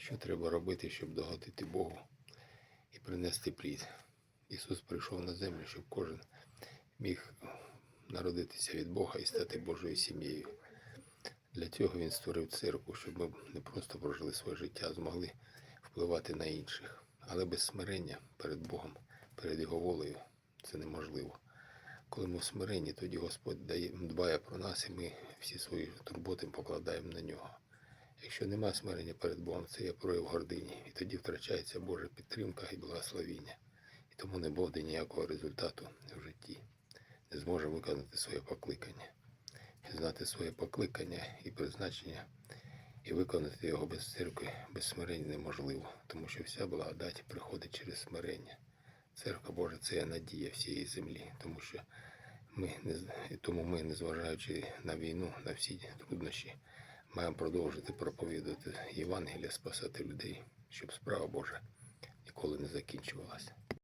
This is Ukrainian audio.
що треба робити, щоб догодити Богу і принести плід. Ісус прийшов на землю, щоб кожен міг народитися від Бога і стати Божою сім'єю. Для цього Він створив церкву, щоб ми не просто прожили своє життя, а змогли впливати на інших. Але без смирення перед Богом, перед Його волею це неможливо. Коли ми в смиренні, тоді Господь дає, дбає про нас, і ми всі свої турботи покладаємо на нього. Якщо немає смирення перед Богом, це є прояв гордині, і тоді втрачається Божа підтримка і благословіння. І тому не буде ніякого результату в житті. Не зможе виконати своє покликання. Пізнати своє покликання і призначення, і виконати його без церкви, без смирення неможливо, тому що вся благодать приходить через смирення. Церква Божа це є надія всієї землі, тому що ми, тому ми, незважаючи на війну, на всі труднощі, маємо продовжити проповідувати Євангелія, спасати людей, щоб справа Божа ніколи не закінчувалася.